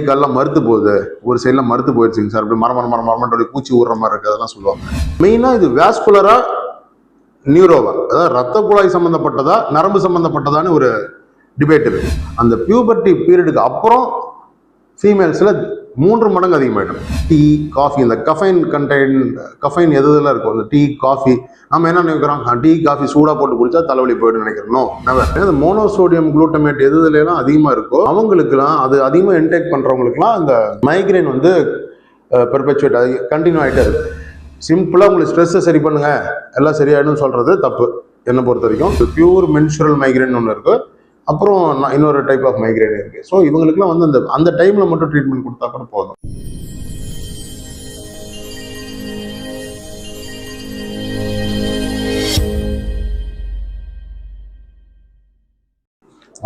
கால்லாம் மறுத்து போகுது. ஒரு சைடில் மறுத்து போயிடுச்சுங்க சார் அப்படி மரம் மரம் மரம் மரமன்றோட பூச்சி ஊடுற மாதிரி இருக்குது அதெல்லாம் சொல்லுவாங்க. மெயினாக இது வேஸ்குலரா நியூரோவா அதாவது ரத்த குழாய் சம்மந்தப்பட்டதா நரம்பு சம்மந்தப்பட்டதான்னு ஒரு டிபேட் இருக்கு. அந்த பியூபர்ட்டி பீரியடுக்கு அப்புறம் ஃபீமேல்ஸில் மூன்று மடங்கு அதிகமாகிடும் டீ காஃபி இந்த கஃபைன் கண்டெயின் கஃபைன் எது இதெல்லாம் இருக்கும்? இந்த டீ காஃபி நம்ம என்ன நினைக்கிறோம்? டீ காஃபி சூடாக போட்டு குடிச்சா தலைவலி போய்ட்டு நினைக்கிறோம். இந்த மோனோசோடியம் குளூட்டமேட் எது இதுலாம் அதிகமாக இருக்கோ அவங்களுக்குலாம் அது அதிகமாக இன்டேக் பண்ணுறவங்களுக்குலாம் இந்த மைக்ரைன் வந்து பெர்பெச்சுவேட் ஆகி கண்டினியூ ஆகிட்டே சிம்பிளாக உங்களுக்கு ஸ்ட்ரெஸ்ஸை சரி பண்ணுங்கள் எல்லாம் சரியாயிடும் சொல்கிறது தப்பு. என்னை பொறுத்த வரைக்கும் பியூர் மென்சுரல் மைக்ரைன் ஒன்று இருக்குது அப்புறம் நான் இன்னொரு டைப் ஆஃப் மைக்ரைன் இருக்குது ஸோ இவங்களுக்குலாம் வந்து அந்த அந்த டைமில் மட்டும் ட்ரீட்மெண்ட் கொடுத்தா கூட போதும்.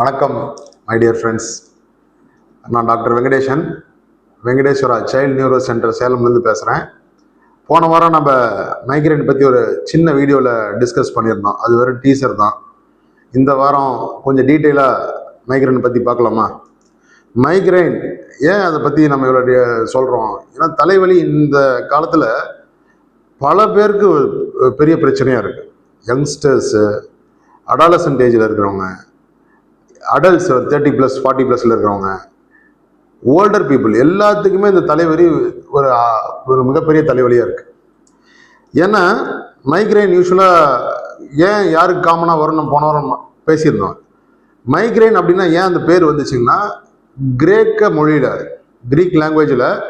வணக்கம் மை டியர் ஃப்ரெண்ட்ஸ் நான் doctor Venkatesan Venkateswara child neuro centre சேலம்லேருந்து பேசுகிறேன் போன வாரம் நம்ம மைக்ரேன் பற்றி ஒரு சின்ன வீடியோவில் டிஸ்கஸ் பண்ணியிருந்தோம். அது வெறும் டீசர் தான். இந்த வாரம் கொஞ்சம் டீட்டெயிலாக மைக்ரைன் பற்றி பார்க்கலாமா? மைக்ரைன் ஏன் அதை பற்றி நம்ம இவ்வளோ சொல்கிறோம் ஏன்னா தலைவலி இந்த காலத்தில் பல பேருக்கு பெரிய பிரச்சனையாக இருக்குது யங்ஸ்டர்ஸு அடாலசன்ட் ஏஜில் இருக்கிறவங்க அடல்ட்ஸ் தேர்ட்டி ப்ளஸ் ஃபார்ட்டி ப்ளஸில் இருக்கிறவங்க ஓல்டர் பீப்புள் எல்லாத்துக்குமே இந்த தலைவலி ஒரு ஒரு மிகப்பெரிய தலைவலியாக இருக்குது ஏன்னா மைக்ரைன் யூஸ்வலாக ஏன் யாருக்கு காமனாக வரணும் போன வாரம் பேசியிருந்தோம். மைக்ரைன் அப்படின்னா ஏன் அந்த பேர் வந்துச்சுங்கன்னா கிரேக்க மொழியில் கிரீக் லாங்குவேஜில்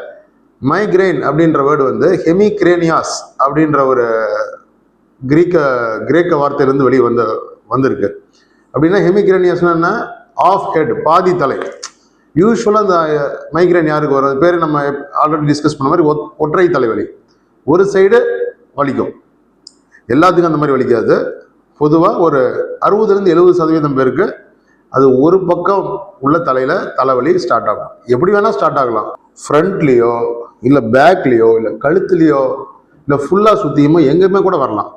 மைக்ரைன் அப்படின்ற வேர்டு வந்து ஹெமிக்ரேனியாஸ் அப்படின்ற ஒரு கிரீக்க கிரேக்க வார்த்தையிலேருந்து வெளியே வந்து வந்திருக்கு. அப்படின்னா ஹெமிக்ரேனியாஸ்னா என்ன? ஆஃப் ஹெட் பாதி தலை. யூஸ்வலாக இந்த மைக்ரைன் யாருக்கு வரும்? அது பேர் நம்ம ஆல்ரெடி டிஸ்கஸ் பண்ண மாதிரி ஒ ஒற்றை தலைவலி. ஒரு சைடு வலிக்கும். எல்லாத்துக்கும் அந்த மாதிரி வலிக்காது. பொதுவாக ஒரு அறுபதுலேருந்து எழுபது சதவீதம் பேருக்கு அது ஒரு பக்கம் உள்ள தலையில் தலைவலி ஸ்டார்ட் ஆகும். எப்படி வேணால் ஸ்டார்ட் ஆகலாம். ஃப்ரண்ட்லேயோ இல்லை பேக்லேயோ இல்லை கழுத்துலேயோ இல்லை ஃபுல்லாக சுற்றியுமோ எங்கேயுமே கூட வரலாம்.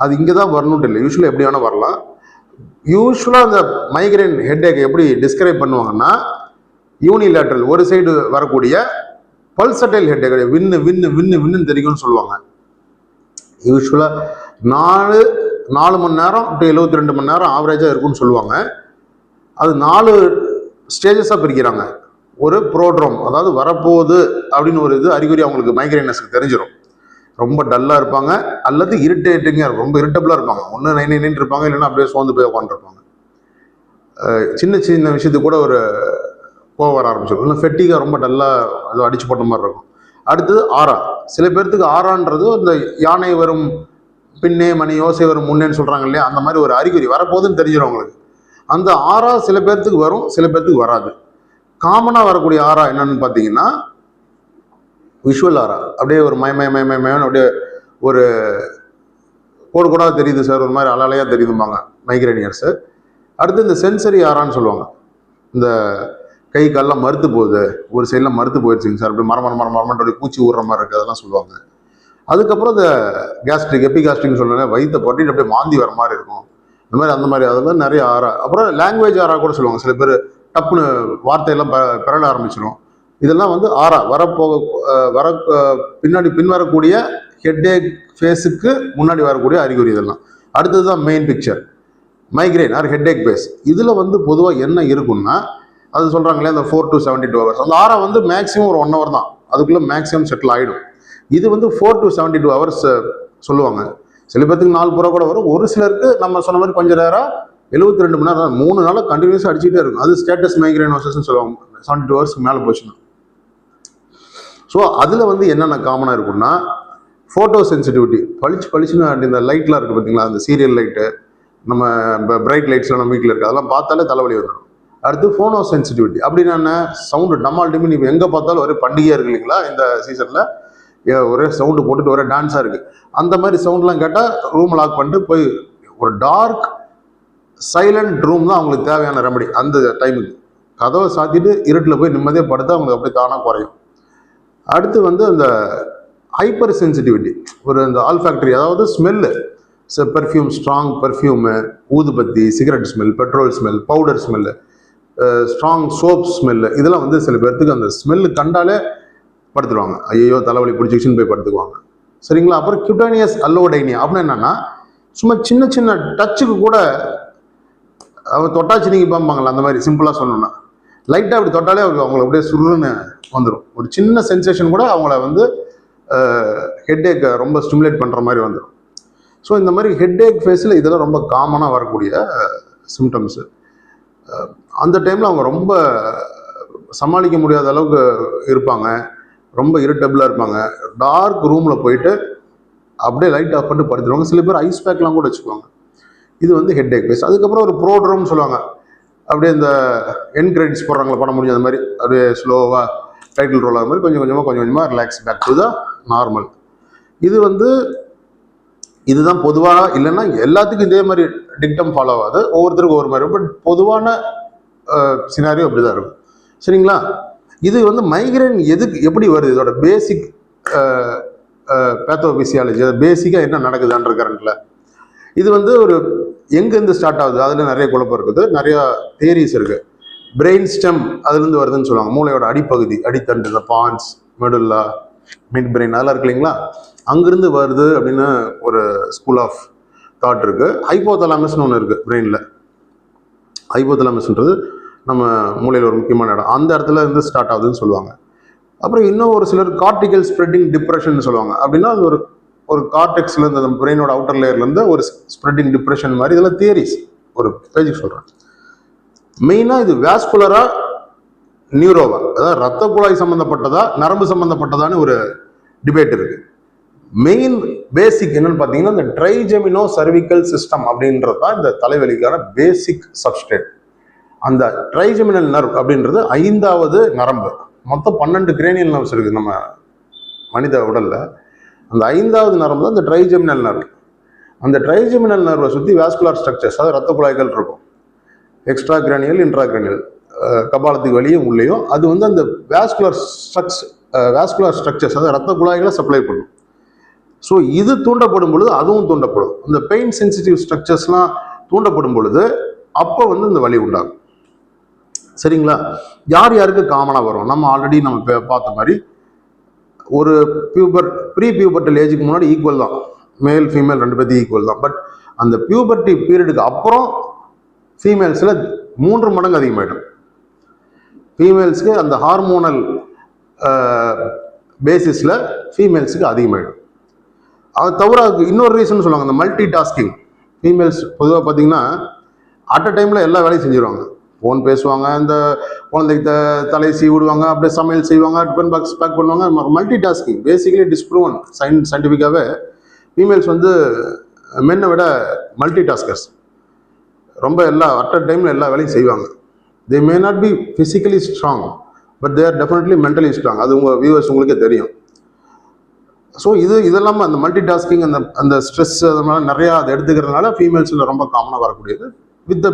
அது இங்கே தான் வரணுன்ட்டு இல்லை யூஸ்வலாக எப்படி வேணால் வரலாம். யூஸ்வலாக அந்த மைக்ரைன் ஹெட்டேக் எப்படி டிஸ்கிரைப் பண்ணுவாங்கன்னா யூனிலேட்ரல் ஒரு சைடு வரக்கூடிய பல்சட்டைல் ஹெட்டேக் வின்னு வின்னு வின்னு வின்னு தெரியும்னு சொல்லுவாங்க. யூஸ்வலாக நாலு நாலு மணி நேரம் டு எழுபத்தி ரெண்டு மணி நேரம் ஆவரேஜாக இருக்கும்னு சொல்லுவாங்க. அது நாலு ஸ்டேஜஸாக பிரிக்கிறாங்க. ஒரு ப்ரோட்ரோம் அதாவது வரப்போகுது அப்படின்னு ஒரு இது அறிகுறி அவங்களுக்கு மைக்ரைனஸ்க்கு தெரிஞ்சிடும் ரொம்ப டல்லாக இருப்பாங்க அல்லது இரிட்டேட்டிங்காக இருக்கும். ரொம்ப இரிட்டபிளாக இருப்பாங்க. ஒன்று நைன் நைன் இருப்பாங்க இல்லைன்னா அப்படியே சோர்ந்து போய் உட்காந்துருப்பாங்க சின்ன சின்ன விஷயத்துக்கு கூட ஒரு கோவம் வர ஆரம்பிச்சிடும் இல்லை ஃபெட்டிக்காக ரொம்ப டல்லாக ஏதோ அடிச்சு போட்ட மாதிரி இருக்கும். அடுத்தது ஆறா. சில பேர்த்துக்கு ஆறான்றது இந்த யானை வரும் பின்னே மணி யோசை வரும் முன்னேன்னு சொல்கிறாங்க இல்லையா? அந்த மாதிரி ஒரு அறிகுறி வரப்போகுதுன்னு தெரிஞ்சிடும் அவங்களுக்கு. அந்த ஆறா சில பேர்த்துக்கு வரும் சில பேர்த்துக்கு வராது. காமனாக வரக்கூடிய ஆறா என்னன்னு பார்த்தீங்கன்னா விஷுவல் ஆறா. அப்படியே ஒரு மயமய மயமயமயம்னு அப்படியே ஒரு கோடு கூட தெரியுது சார் ஒரு மாதிரி அலாலையாக தெரியுதும்பாங்க. மைக்ரேனியர்ஸு அடுத்து இந்த சென்சரி ஆரான்னு சொல்லுவாங்க. இந்த கை கால்லாம் மறுத்து போகுது. ஒரு சைடில் மறுத்து போயிடுச்சுங்க சார். அப்படி மரம் மரம் மரம் மரமன்றோட பூச்சி ஊடுற மாதிரி இருக்குது அதெல்லாம் சொல்லுவாங்க. அதுக்கப்புறம் இந்த கேஸ்ட்ரிக் எபிகாஸ்ட்ரிக்னு சொல்லுவாங்க வயிற்றை பொட்டிட்டு அப்படியே மாந்தி வர மாதிரி இருக்கும். இந்த மாதிரி அந்த மாதிரி அதெல்லாம் நிறைய ஆறா. அப்புறம் லாங்குவேஜ் ஆறா கூட சொல்லுவாங்க. சில பேர் டப்புன்னு வார்த்தையெல்லாம் ப பிறல ஆரம்பிச்சிடும் இதெல்லாம் வந்து ஆறா. வரப்போக வர பின்னாடி பின்வரக்கூடிய ஹெட்டேக் ஃபேஸுக்கு முன்னாடி வரக்கூடிய அறிகுறி இதெல்லாம். அடுத்தது தான் main picture migraine or headache phase இதில் வந்து பொதுவாக என்ன இருக்குன்னா அது சொல்கிறாங்களே அந்த four to seventy two hours அந்த ஆரம் வந்து மேக்ஸிமம் ஒரு ஒன் ஹவர் தான். அதுக்குள்ளே மேக்ஸிமம் செட்டில் ஆகிடும் இது வந்து four to seventy two hours சொல்லுவாங்க. சில பேர்த்துக்கு நாலு புறா கூட வரும். ஒரு சிலருக்கு நம்ம சொன்ன மாதிரி கொஞ்சம் நேரம் எழுபத்தி ரெண்டு மணி நேரம் மூணு நாளாக கண்டினியூஸாக அடிச்சுட்டே இருக்கும். அது ஸ்டேட்டஸ் மைக்ரைன் வர்சஸ்ன்னு சொல்லுவாங்க. செவன்டி டூ ஹவர்ஸ்க்கு மேலே போச்சுன்னா. ஸோ அதில் வந்து என்னென்ன காமனாக இருக்கும்னா ஃபோட்டோ சென்சிட்டிவிட்டி பளிச்சு பளிச்சுன்னு இந்த லைட்லாம் இருக்குது பார்த்தீங்களா அந்த சீரியல் லைட்டு நம்ம பிரைட் லைட்ஸ்லாம் நம்ம வீட்டில் இருக்குது அதெல்லாம் பார்த்தாலே தலைவலி வந்துடும் அடுத்து ஃபோனோ சென்சிட்டிவிட்டி அப்படின்னா என்ன? சவுண்டு டமால் டிமி நீங்கள் எங்கே பார்த்தாலும் ஒரே பண்டிகையாக இருக்கு இல்லைங்களா? இந்த சீசனில் ஒரே சவுண்டு போட்டுட்டு ஒரே டான்ஸாக இருக்குது அந்த மாதிரி சவுண்ட்லாம் கேட்டால் ரூம் லாக் பண்ணிட்டு போய் ஒரு டார்க் சைலண்ட் ரூம் தான் அவங்களுக்கு தேவையான ரெமடி அந்த டைமுக்கு கதவை சாத்திட்டு இருட்டில் போய் நிம்மதியாக படுத்தா அவங்களுக்கு அப்படியே தானாக குறையும். அடுத்து வந்து அந்த ஹைப்பர் சென்சிட்டிவிட்டி ஒரு அந்த ஆல்ஃபேக்டரி அதாவது ஸ்மெல்லு பெர்ஃப்யூம் ஸ்ட்ராங் பெர்ஃப்யூமு ஊதுபத்தி cigarette smell petrol smell powder smell strong soap smell இதெல்லாம் வந்து சில பேர்த்துக்கு அந்த ஸ்மெல்லு கண்டாலே படுத்துருவாங்க. ஐயோ தலைவலி பிடிச்சிக்கிச்சுன்னு போய் படுத்துக்குவாங்க. சரிங்களா? அப்புறம் கியூட்டானியஸ் அல்லோடைனியா அப்படின்னு என்னென்னா சும்மா சின்ன சின்ன டச்சுக்கு கூட அவங்க தொட்டாச்சு நீங்கள் பார்ப்பாங்களா அந்த மாதிரி சிம்பிளாக சொல்லணும்னா. லைட்டாக அப்படி தொட்டாலே அவங்க அவங்கள அப்படியே சுருன்னு வந்துடும் ஒரு சின்ன சென்சேஷன் கூட அவங்கள வந்து ஹெட்டேக்கை ரொம்ப ஸ்டிமுலேட் பண்ணுற மாதிரி வந்துடும் ஸோ இந்த மாதிரி ஹெட்டேக் ஃபேஸில் இதெல்லாம் ரொம்ப காமனாக வரக்கூடிய சிம்டம்ஸு அந்த டைமில் அவங்க ரொம்ப சமாளிக்க முடியாத அளவுக்கு இருப்பாங்க. ரொம்ப இரிட்டபிளாக இருப்பாங்க. டார்க் ரூமில் போயிட்டு அப்படியே லைட் ஆஃப் பண்ணிட்டு படுத்துருவாங்க. சில பேர் ஐஸ் பேக்லாம் கூட வச்சுக்குவாங்க. இது வந்து ஹெட் ஏக் பேஸ் அதுக்கப்புறம் ஒரு ப்ரோட்ரோம் சொல்லுவாங்க. அப்படியே இந்த என் கிரெடிட்ஸ் போடுறாங்களா பண்ண முடிஞ்ச அந்த மாதிரி. அப்படியே ஸ்லோவாக டைட்டில் ரோல் ஆகிற மாதிரி கொஞ்சம் கொஞ்சமாக கொஞ்சம் கொஞ்சமாக relax back to the normal இது வந்து இதுதான் பொதுவாக இல்லைன்னா எல்லாத்துக்கும் இதே மாதிரி டிக்டம் ஃபாலோ ஆகாது. ஒவ்வொருத்தருக்கும் ஒவ்வொரு மாதிரி. பட் பொதுவான சினாரியோ அப்படி தான் இருக்கும். சரிங்களா? இது வந்து மைக்ரேன் எதுக்கு எப்படி வருது? இதோட பேசிக் பேத்தோபிசியாலஜி அது பேசிக்காக என்ன நடக்குது அண்டர் கரண்ட்டில் இது வந்து ஒரு எங்கேருந்து ஸ்டார்ட் ஆகுது? அதில் நிறைய குழப்பம் இருக்குது. நிறையா தேரிஸ் இருக்குது பிரெயின் ஸ்டெம் அதுலேருந்து வருதுன்னு சொல்லுவாங்க. மூளையோட அடிப்பகுதி அடித்தண்டு இந்த பான்ஸ் மெடுல்லா மிட் பிரெயின் அதெல்லாம் இருக்கு இல்லைங்களா? அங்கேருந்து வருது அப்படின்னு ஒரு ஸ்கூல் ஆஃப் தாட் இருக்குது ஹைப்போதலாமஸ்னு ஒன்று இருக்குது பிரெயினில் ஹைப்போதலாமஸ்ன்றது நம்ம மூளையில் ஒரு முக்கியமான இடம். அந்த இடத்துல இருந்து ஸ்டார்ட் ஆகுதுன்னு சொல்லுவாங்க. அப்புறம் இன்னும் ஒரு சிலர் கார்டிகல் ஸ்ப்ரெட்டிங் டிப்ரெஷன் சொல்லுவாங்க. அப்படின்னா அது ஒரு ஒரு கார்டெக்ஸ்லேருந்து அந்த பிரெயினோட அவுட்டர் லேயர்லேருந்து ஒரு ஸ்ப்ரெட்டிங் டிப்ரெஷன் மாதிரி இதெல்லாம் தியரிஸ் ஒரு பேஜுக்கு சொல்கிறேன் மெயினாக இது வேஸ்குலராக நியூரோவா அதாவது ரத்த குழாய் சம்மந்தப்பட்டதா நரம்பு சம்மந்தப்பட்டதான்னு ஒரு டிபேட் இருக்கு. மெயின் பேசிக் என்னன்னு பார்த்தீங்கன்னா இந்த ட்ரைஜெமினோ சர்விக்கல் சிஸ்டம் அப்படின்றது தான் இந்த தலைவலிக்கான பேசிக் சப்ஸ்டேட் அந்த ட்ரைஜெமினல் நர்வ் அப்படின்றது ஐந்தாவது நரம்பு. மொத்தம் பன்னெண்டு கிரேனியல் நர்வ்ஸ் இருக்குது நம்ம மனித உடலில். அந்த ஐந்தாவது நரம்பு தான் இந்த ட்ரைஜெமினல் நர்வ் அந்த ட்ரைஜெமினல் நர்வை சுற்றி வேஸ்குலார் ஸ்ட்ரக்சர்ஸ் அதாவது ரத்த குழாய்கள் இருக்கும். எக்ஸ்ட்ரா கிரானியல் இன்ட்ரா கிரானியல் கபாலத்துக்கு வெளியும் உள்ளேயும். அது வந்து அந்த வேஸ்குலர் ஸ்ட்ரக்ஸ் வேஸ்குலர் ஸ்ட்ரக்சர்ஸ் அதாவது ரத்த குழாய்களை சப்ளை பண்ணும். ஸோ இது தூண்டப்படும் பொழுது அதுவும் தூண்டப்படும். இந்த பெயின் சென்சிட்டிவ் ஸ்ட்ரக்சர்ஸ்லாம் தூண்டப்படும் பொழுது அப்போ வந்து இந்த வலி உண்டாகும். சரிங்களா? யார் யாருக்கு காமனாக வரும்? நம்ம ஆல்ரெடி நம்ம பார்த்த மாதிரி ஒரு பியூபர் ப்ரீ பியூபர்டல் ஏஜுக்கு முன்னாடி ஈக்குவல் தான். மேல் ஃபீமேல் ரெண்டு பேர்த்தையும் ஈக்குவல் தான். பட் அந்த பியூபர்ட்டி பீரியடுக்கு அப்புறம் ஃபீமேல்ஸில் மூன்று மடங்கு அதிகமாயிடும். ஃபீமேல்ஸ்க்கு அந்த ஹார்மோனல் பேசிஸில் ஃபீமேல்ஸுக்கு அதிகமாயிடும். அது தவிர அதுக்கு இன்னொரு ரீசன் சொல்லுவாங்க. இந்த மல்டி டாஸ்கிங் ஃபீமேல்ஸ் பொதுவாக பார்த்தீங்கன்னா அட் அ டைமில் எல்லா வேலையும் செஞ்சுருவாங்க. ஃபோன் பேசுவாங்க இந்த குழந்தைக்கு த தலை சீவிடுவாங்க அப்படியே சமையல் செய்வாங்க டிஃபன் பாக்ஸ் பேக் பண்ணுவாங்க. மல்டி டாஸ்கிங் பேசிக்கலி டிஸ்ப்ரூவன் சயின் சயின்டிஃபிக்காகவே ஃபீமேல்ஸ் வந்து மென்னை விட மல்டி டாஸ்கர்ஸ் ரொம்ப எல்லா அட் அ டைமில் எல்லா வேலையும் செய்வாங்க. They may not be physically strong but they're definitely mentally strong அது உங்கள் வியூவர்ஸ் உங்களுக்கே தெரியும். ஸோ இது இதெல்லாம் அந்த மல்டி டாஸ்கிங் அந்த அந்த ஸ்ட்ரெஸ் அது மாதிரி நிறையா அதை எடுத்துக்கிறதுனால ஃபீமேல்ஸில் ரொம்ப காமனாக வரக்கூடியது. With the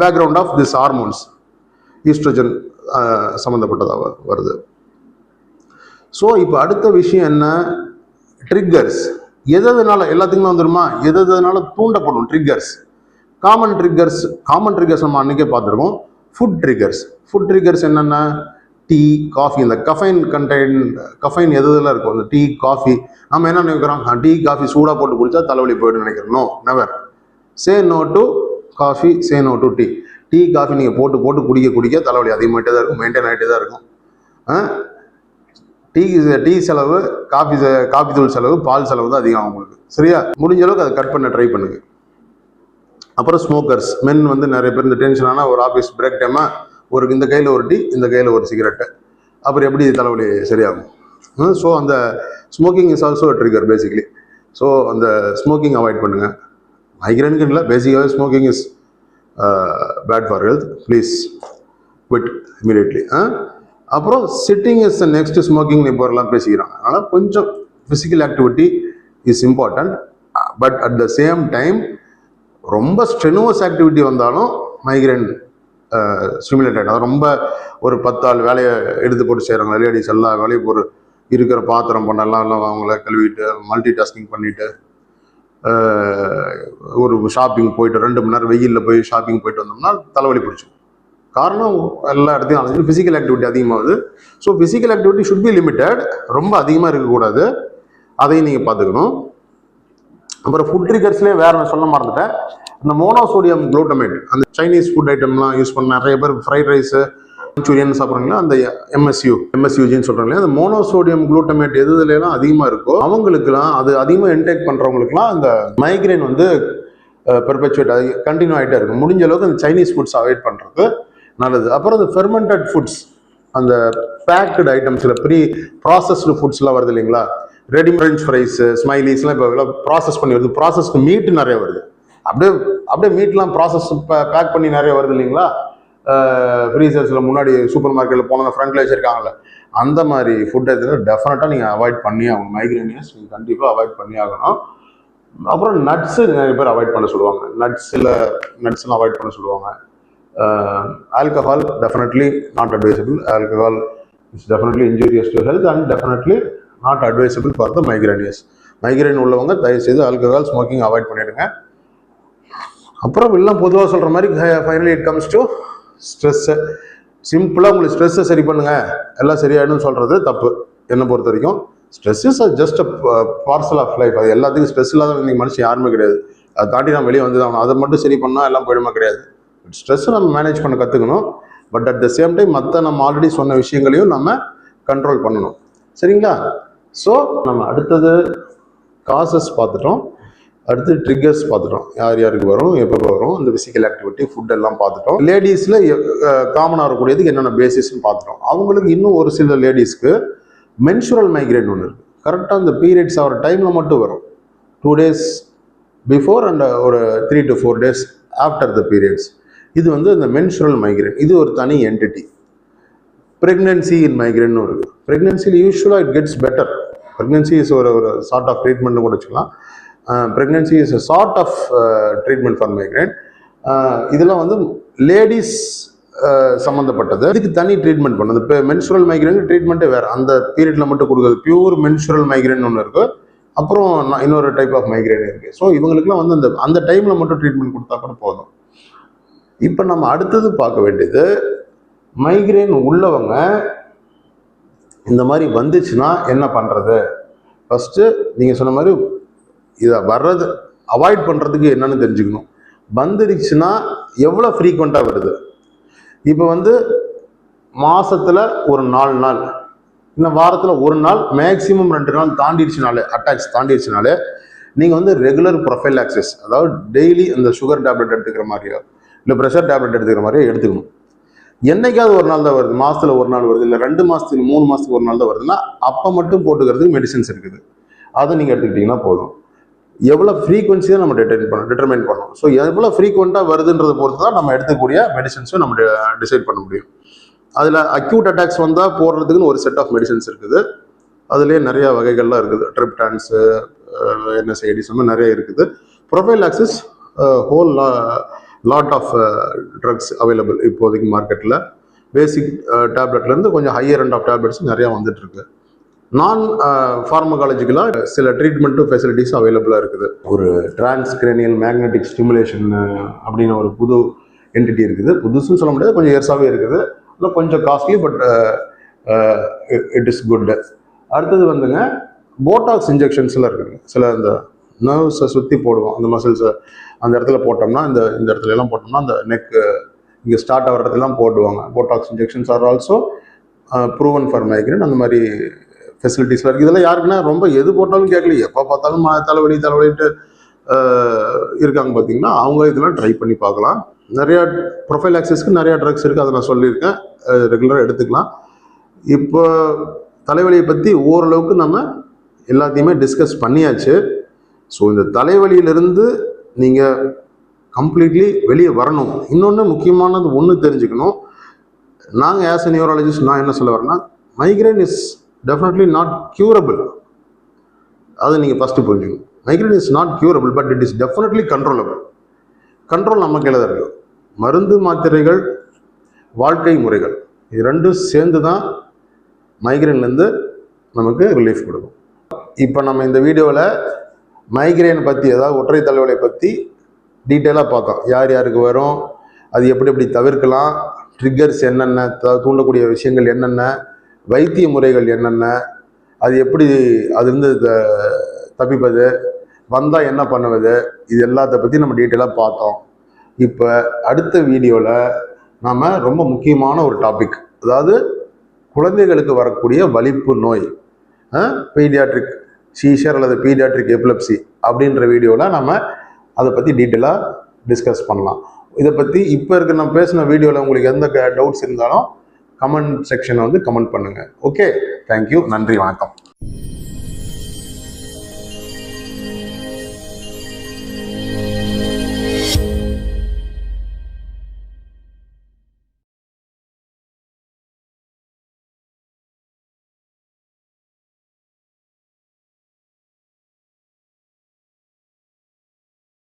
background of this hormones oestrogen சம்மந்தப்பட்டதாக வருது. ஸோ இப்போ அடுத்த விஷயம் என்ன? ட்ரிக்கர்ஸ் எதனால எல்லாத்துக்குமே வந்துருமா? எதனால தூண்டப்படும்? Triggers common triggers common triggers நம்ம அன்றைக்கே பார்த்துருக்கோம். ஃபுட் ட்ரிக்கர்ஸ் ஃபுட் ட்ரிக்கர்ஸ் என்னென்ன? டீ காஃபி இந்த கஃபைன் கண்டெயின் கஃபைன் எது இருக்கும்? இந்த டீ காஃபி நம்ம என்ன நினைக்கிறோம்? டீ காஃபி சூடாக போட்டு குடித்தா தலைவலி போய்ட்டு நினைக்கிறோம். No never say no to coffee say no to tea tea coffee நீங்கள் போட்டு போட்டு குடிக்க குடிக்க தலைவலி அதிகமாகிட்டே தான் இருக்கும் மெயின்டைன் ஆகிட்டே தான் இருக்கும். ஆ? டீ டீ செலவு காஃபி காஃபி தூள் செலவு பால் செலவு தான் அதிகம் ஆகும் உங்களுக்கு. சரியா? முடிஞ்ச அளவுக்கு அதை கட் பண்ண ட்ரை பண்ணுங்க. அப்புறம் ஸ்மோக்கர்ஸ் மென் வந்து நிறைய பேர் இந்த டென்ஷன் ஆனால் ஒரு ஆஃபீஸ் பிரேக் டைமாக ஒரு இந்த கையில் ஒரு டீ இந்த கையில் ஒரு சிகரெட்டு அப்புறம் எப்படி தலைவலி சரியாகும்? ஸோ அந்த smoking is also trigger basically so அந்த ஸ்மோக்கிங் அவாய்ட் பண்ணுங்கள் மைக்ரைனுக்கு இல்லை பேசிக்காகவே smoking is bad for health please quit immediately அப்புறம் சிட்டிங் இஸ் நெக்ஸ்ட் ஸ்மோக்கிங் இப்போ எல்லாம் பேசிக்கிறாங்க அதனால் கொஞ்சம் physical activity is important but at the same time ரொம்ப ஸ்ட்ரெனுவஸ் ஆக்டிவிட்டி வந்தாலும் மைக்ரைன் ஸ்டிமுலேட் ஆகிடும் ரொம்ப ஒரு பத்தாள் வேலையை எடுத்து போட்டு செய்கிறாங்க லேடிஸ் எல்லா வேலையும் ஒரு இருக்கிற பாத்திரம் பண்ணலாம் எல்லாம் அவங்கள கழுவிட்டு மல்டி டாஸ்கிங் பண்ணிவிட்டு ஒரு ஷாப்பிங் போயிட்டு ரெண்டு மணி நேரம் வெயிலில் போய் ஷாப்பிங் போயிட்டு வந்தோம்னா தலைவலி பிடிச்சிக்கும் காரணம் எல்லா இடத்தையும் அலைஞ்சு ஃபிசிக்கல் ஆக்டிவிட்டி அதிகமாகுது. So physical activity should be limited ரொம்ப அதிகமாக இருக்கக்கூடாது. அதையும் நீங்கள் பார்த்துக்கணும். அப்புறம் ஃபுட் ட்ரிகர்ஸ்லேயே வேற நான் சொல்ல மறந்துட்டேன். இந்த மோனோசோடியம் குளூட்டமேட் அந்த சைனீஸ் ஃபுட் ஐட்டம்லாம் யூஸ் பண்ண நிறைய பேர் ஃப்ரைட் ரைஸு மஞ்சூரியன் சாப்பிட்றாங்களா? அந்த எம்எஸ்யூ எம்எஸ்யூஜின்னு சொல்கிறாங்களே அந்த மோனோசோடியம் குளூட்டமேட் எது அதிகமாக இருக்கோ அவங்களுக்குலாம் அது அதிகமாக இன்டேக் பண்ணுறவங்களுக்குலாம் அந்த மைக்ரைன் வந்து பெர்பெச்சுவேட் ஆகி கண்டினியூ ஆகிட்டே இருக்கும். முடிஞ்ச அளவுக்கு அந்த சைனீஸ் ஃபுட்ஸ் அவாய்ட் பண்ணுறது நல்லது. அப்புறம் அந்த ஃபெர்மெண்டட் ஃபுட்ஸ் அந்த பேக்டு ஐட்டம்ஸில் ப்ரீ ப்ராசஸ்டு ஃபுட்ஸ்லாம் வருது இல்லைங்களா? ரெடி ஃப்ரெஞ்ச் ஃப்ரைஸு ஸ்மைலிஸ்லாம் இப்போ ப்ராசஸ் பண்ணி வருது. ப்ராசஸ்க்கு மீட் நிறைய வருது. அப்படியே அப்படியே மீட்லாம் ப்ராசஸ் பேக் பண்ணி நிறைய வருது இல்லைங்களா? ஃப்ரீசர்ஸில் முன்னாடி சூப்பர் மார்க்கெட்டில் போன ஃப்ரண்ட்ல வச்சுருக்காங்கல்ல அந்த மாதிரி ஃபுட் இதில் டெஃபினட்டாக நீங்கள் அவாய்ட் பண்ணி ஆகணும். மைக்ரேனியஸ் நீங்கள் கண்டிப்பாக அவாய்ட் பண்ணி ஆகணும். அப்புறம் நட்ஸு நிறைய பேர் அவாய்ட் பண்ண சொல்லுவாங்க. நட்ஸில் நட்ஸ்லாம் அவாய்ட் பண்ண சொல்லுவாங்க. Alcohol definitely not advisable alcohol is definitely injurious to health and definitely not advisable for the migraineous migraine உள்ளவங்க தயவுசெய்து ஆல்கஹால் ஸ்மோக்கிங் அவாய்ட் பண்ணிடுங்க. அப்புறம் எல்லாம் பொதுவாக சொல்கிற மாதிரி finally it comes to stress சிம்பிளாக உங்களுக்கு ஸ்ட்ரெஸ்ஸை சரி பண்ணுங்கள் எல்லாம் சரியாயிடும் சொல்கிறது தப்பு. என்னை பொறுத்த வரைக்கும் stress is just a parcel of life அது எல்லாத்துக்கும் ஸ்ட்ரெஸ் இல்லாத நீங்கள் மனுஷன் யாருமே கிடையாது. அதை தாண்டி நான் வெளியே வந்து ஆகணும். அதை மட்டும் சரி பண்ணால் எல்லாம் போயிடுமா கிடையாது. ஸ்ட்ரெஸ்ஸை நம்ம மேனேஜ் பண்ண கற்றுக்கணும் but at the same time மற்ற நம்ம ஆல்ரெடி சொன்ன விஷயங்களையும் நம்ம கண்ட்ரோல் பண்ணணும். சரிங்களா? ஸோ நம்ம அடுத்தது காசஸ் பார்த்துட்டோம். அடுத்து ட்ரிகர்ஸ் பார்த்துட்டோம். யார் யாருக்கு வரும் எப்போ வரும் இந்த ஃபிசிக்கல் ஆக்டிவிட்டி ஃபுட் எல்லாம் பார்த்துட்டோம். லேடிஸில் காமனாக இருக்கக்கூடியதுக்கு என்னென்ன பேசிஸ்ன்னு பார்த்துட்டோம். அவங்களுக்கு இன்னும் ஒரு சில லேடிஸ்க்கு மென்சுரல் மைக்ரேன் ஒன்று இருக்குது கரெக்டாக அந்த பீரியட்ஸ் ஆகிற டைமில் மட்டும் வரும். டூ டேஸ் பிஃபோர் அண்ட் ஒரு three to four days after the periods இது வந்து இந்த மென்சுரல் மைக்ரேன் இது ஒரு தனி என்டிட்டி ப்ரெக்னென்சி இன் மைக்ரேன்னு இருக்குது ப்ரெக்னென்சியில் யூஸ்வலாக it gets better pregnancy is ஒரு ஒரு சார்ட் ஆஃப் ட்ரீட்மெண்ட்னு கூட வச்சுக்கலாம். Pregnancy is a sort of treatment for migraine இதெல்லாம் வந்து லேடிஸ் சம்மந்தப்பட்டது இதுக்கு தனி ட்ரீட்மெண்ட் பண்ணுது இப்போ மென்சுரல் மைக்ரேனுக்கு ட்ரீட்மெண்ட்டே வேறு. அந்த பீரியடில் மட்டும் கொடுக்குறது. பியூர் மென்சுரல் மைக்ரைன் ஒன்று இருக்குது அப்புறம் நான் இன்னொரு டைப் ஆஃப் மைக்ரேன் இருக்குது ஸோ இவங்களுக்குலாம் வந்து அந்த அந்த டைமில் மட்டும் ட்ரீட்மெண்ட் கொடுத்தா கூட போதும். இப்போ நம்ம அடுத்தது பார்க்க வேண்டியது மைக்ரேன் உள்ளவங்க இந்த மாதிரி வந்துச்சுன்னா என்ன பண்ணுறது ஃபஸ்ட்டு நீங்கள் சொன்ன மாதிரி இதை வர்றது அவாய்ட் பண்ணுறதுக்கு என்னன்னு தெரிஞ்சுக்கணும். வந்துடுச்சுன்னா எவ்வளோ ஃப்ரீக்வெண்ட்டாக வருது? இப்போ வந்து மாதத்தில் ஒரு நாலு நாள் இல்லை வாரத்தில் ஒரு நாள் மேக்ஸிமம் ரெண்டு நாள் தாண்டிடுச்சுனாலே அட்டாக்ஸ் தாண்டிடுச்சுனாலே நீங்கள் வந்து ரெகுலர் ப்ரொஃபைல் ஆக்சஸ் அதாவது டெய்லி அந்த சுகர் டேப்லெட் எடுத்துக்கிற மாதிரியோ இல்லை ப்ரெஷர் டேப்லெட் எடுத்துக்கிற மாதிரியோ எடுத்துக்கணும். என்னைக்காவது ஒரு நாள் தான் வருது மாதத்தில் ஒரு நாள் வருது இல்லை ரெண்டு மாதத்துக்கு மூணு மாதத்துக்கு ஒரு நாள் தான் வருதுன்னா அப்போ மட்டும் போட்டுக்கிறதுக்கு மெடிசன்ஸ் இருக்குது. அதை நீங்கள் எடுத்துக்கிட்டிங்கன்னா போதும். எவ்வளோ ஃப்ரீக்வன்சி தான் நம்ம டிட்டர்மின் பண்ணணும் டிட்டர்மைன் பண்ணணும். ஸோ எவ்வளோ ஃப்ரீக்வெண்ட்டாக வருதுன்றத பொறுத்து தான் நம்ம எடுக்கக்கூடிய மெடிசன்ஸும் நம்ம டிசைட் பண்ண முடியும். அதில் அக்யூட் அட்டாக்ஸ் வந்தால் போடுறதுக்குன்னு ஒரு செட் ஆஃப் மெடிசன்ஸ் இருக்குது. அதுலேயே நிறைய வகைகள்லாம் இருக்குது. ட்ரிப்டான்ஸு என்எஸ்ஐடிஸ் மாதிரி நிறைய இருக்குது. Prophylaxis whole lot of drugs available இப்போதைக்கு மார்க்கெட்டில் பேசிக் டேப்லெட்லேருந்து கொஞ்சம் ஹையர் அண்ட் ஆஃப் டேப்லெட்ஸ் நிறையா வந்துட்டுருக்கு நான் ஃபார்மகாலஜிக்கலாக uh, சில ட்ரீட்மெண்ட்டும் ஃபெசிலிட்டிஸ் அவைலபிளாக இருக்குது. ஒரு டிரான்ஸ்கிரேனியல் மேக்னெட்டிக் ஸ்டிமுலேஷன் அப்படின்னு ஒரு புது என்டிட்டி இருக்குது. புதுசுன்னு சொல்ல முடியாது கொஞ்சம் இயர்ஸாகவே இருக்குது. இல்லை கொஞ்சம் costly but it is good அடுத்தது வந்துங்க போட்டாக்ஸ் இன்ஜெக்ஷன்ஸ்லாம் இருக்குதுங்க சில இந்த நர்வ்ஸை சுற்றி போடுவோம். அந்த மசில்ஸை அந்த இடத்துல போட்டோம்னா இந்த இந்த இடத்துல எல்லாம் போட்டோம்னா அந்த நெக் இங்கே ஸ்டார்ட் ஆகிற இடத்துலலாம் போடுவாங்க. Botox injections are also proven for migraine அந்த மாதிரி ஃபெசிலிட்டிஸ்லாம் இருக்குது இதெல்லாம் யாருக்குன்னா ரொம்ப எது போட்டாலும் கேட்கல எப்போ பார்த்தாலும் தலைவலி தலைவலிட்டு இருக்காங்க பார்த்தீங்கன்னா அவங்க இதெல்லாம் ட்ரை பண்ணி பார்க்கலாம். நிறையா ப்ரொஃபைல் ஆக்சஸ்க்கு நிறையா ட்ரக்ஸ் இருக்குது அதை நான் சொல்லியிருக்கேன். ரெகுலராக எடுத்துக்கலாம். இப்போ தலைவலியை பற்றி ஓரளவுக்கு நம்ம எல்லாத்தையுமே டிஸ்கஸ் பண்ணியாச்சு. ஸோ இந்த தலைவலியிலிருந்து நீங்கள் கம்ப்ளீட்லி வெளியே வரணும். இன்னொன்று முக்கியமானது ஒன்று தெரிஞ்சுக்கணும். நாங்கள் ஆஸ் a நியூராலஜிஸ்ட் நான் என்ன சொல்ல வரேன்னா migraine is definitely not curable அதை நீங்கள் ஃபஸ்ட்டு புரிஞ்சுக்கணும். Migraine is not curable but it is definitely controllable control நம்ம கையில் தான் இருக்குது மருந்து மாத்திரைகள் வாழ்க்கை முறைகள் இது ரெண்டும் சேர்ந்து தான் மைக்ரைன்லேருந்து நமக்கு ரிலீஃப் கொடுக்கும். இப்போ நம்ம இந்த வீடியோவில் மைக்ரைன் பற்றி அதாவது ஒற்றை தலைவலை பற்றி டீட்டெயிலாக பார்த்தோம் யார் யாருக்கு வரும் அது எப்படி எப்படி தவிர்க்கலாம் ட்ரிக்கர்ஸ் என்னென்ன த- தூண்டக்கூடிய விஷயங்கள் என்னென்ன வைத்திய முறைகள் என்னென்ன அது எப்படி அதுலேருந்து த- தப்பிப்பது வந்தால் என்ன பண்ணுவது இது எல்லாத்த பற்றி நம்ம டீட்டெயிலாக பார்த்தோம். இப்போ அடுத்த வீடியோவில் நாம் ரொம்ப முக்கியமான ஒரு டாபிக் அதாவது குழந்தைகளுக்கு வரக்கூடிய வலிப்பு நோய் பீடியாட்ரிக் சீஷர் அல்லது பீடியாட்ரிக் எப்லப்சி அப்படின்ற வீடியோவில் நம்ம அதை பற்றி டீட்டெயிலாக டிஸ்கஸ் பண்ணலாம். இதை பற்றி இப்போ இருக்க நான் பேசின வீடியோவில் உங்களுக்கு எந்த டவுட்ஸ் இருந்தாலும் கமெண்ட் செக்ஷனை வந்து கமெண்ட் பண்ணுங்கள் ஓகே தேங்க்யூ நன்றி வணக்கம்.